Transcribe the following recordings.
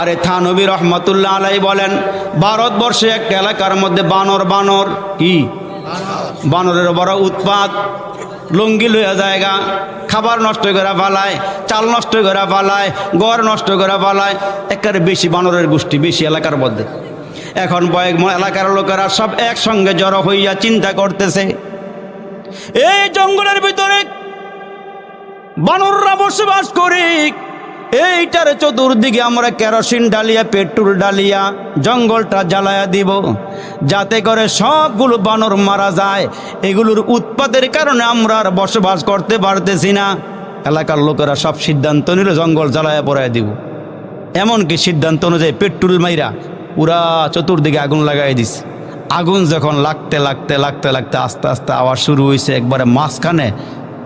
আরে থানবী রহমতুল্লাহ আলাই বলেন, ভারতবর্ষে একটা এলাকার মধ্যে বানর বানর কি? বানরের বড় উৎপাত, লঙ্গি লইয়া জায়গা, খাবার নষ্ট করে ফালায়, চাল নষ্ট করে ফালায়, গড় নষ্ট করে ফালায়, একেবারে বেশি বানরের গোষ্ঠী, বেশি এলাকার মধ্যে। এখন কয়েক এলাকার লোকেরা সব একসঙ্গে জড়ো হইয়া চিন্তা করতেছে, এই জঙ্গলের ভিতরে বানররা বসবাস করি। এইটার চতুর্দিকে আমরা কেরোসিন ডালিয়া পেট্রোল ডালিয়া জঙ্গলটা জ্বালায়া দিব। যাতে করে সবগুলো বানর মারা যায়। এগুলোর উৎপাদের কারণে আমরা আর বসবাস করতে পারতেছি না। এলাকার লোকেরা সব সিদ্ধান্ত নিল জঙ্গল জ্বালায়া পড়ায় দিব। এমনকি সিদ্ধান্ত অনুযায়ী পেট্রোল মাইরা পুরা চতুর্দিকে আগুন লাগাই দিছে আগুন যখন লাগতে লাগতে লাগতে লাগতে আস্তে আস্তে আওয়াজ শুরু হয়েছে একবারে মাঝখানে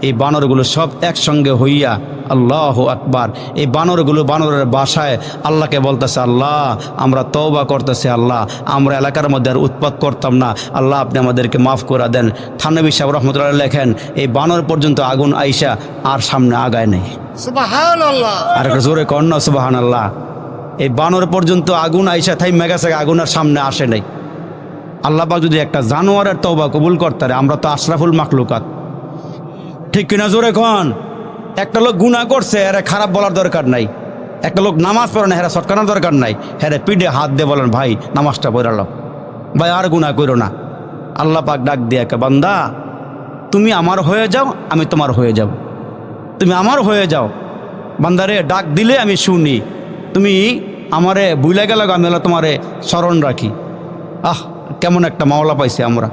এই বানরগুলো সব একসঙ্গে হইয়া আল্লাহ আকবার। এই বানরগুলো বানরের বাসায় আল্লাহকে বলতেছে আল্লাহ আমরা তওবা করতেছি আল্লাহ। আমরা এলাকার মধ্যে আর উৎপাত করতাম না। আল্লাহ আপনি আমাদেরকে মাফ করে দেন। থানবী সাহেব রহমতুল্লাহ লেখেন এই বানর পর্যন্ত আগুন আইসা আর সামনে আগায় নেই। আর একটা জোরে কন্যা সুবাহান আল্লাহ এই বানর পর্যন্ত আগুন আইসা থাই মেগাছে আগুনের সামনে আসে নাই। আল্লাহ পাক যদি একটা জানোয়ারের তওবা কবুল করতারে আমরা তো আশরাফুল মাখলুকাত। ঠিক কিনা জোরে কন? একটা লোক গুণা করছে, এরা খারাপ বলার দরকার নাই। একটা লোক নামাজ পড়ে না হেরা সটকানোর দরকার নাই। হ্যাঁ পিঠে হাত দিয়ে বলেন, ভাই, নামাজটা পড়ালো ভাই, আর গুণা করো না। আল্লাহ পাক ডাক দিয়ে একে, বান্দা, তুমি আমার হয়ে যাও, আমি তোমার হয়ে যাব। তুমি আমার হয়ে যাও। বান্দারে ডাক দিলে আমি শুনি। তুমি আমারে বুইলা গেল আমি তোমারে স্মরণ রাখি। আহ, কেমন একটা মাওলা পাইছি আমরা।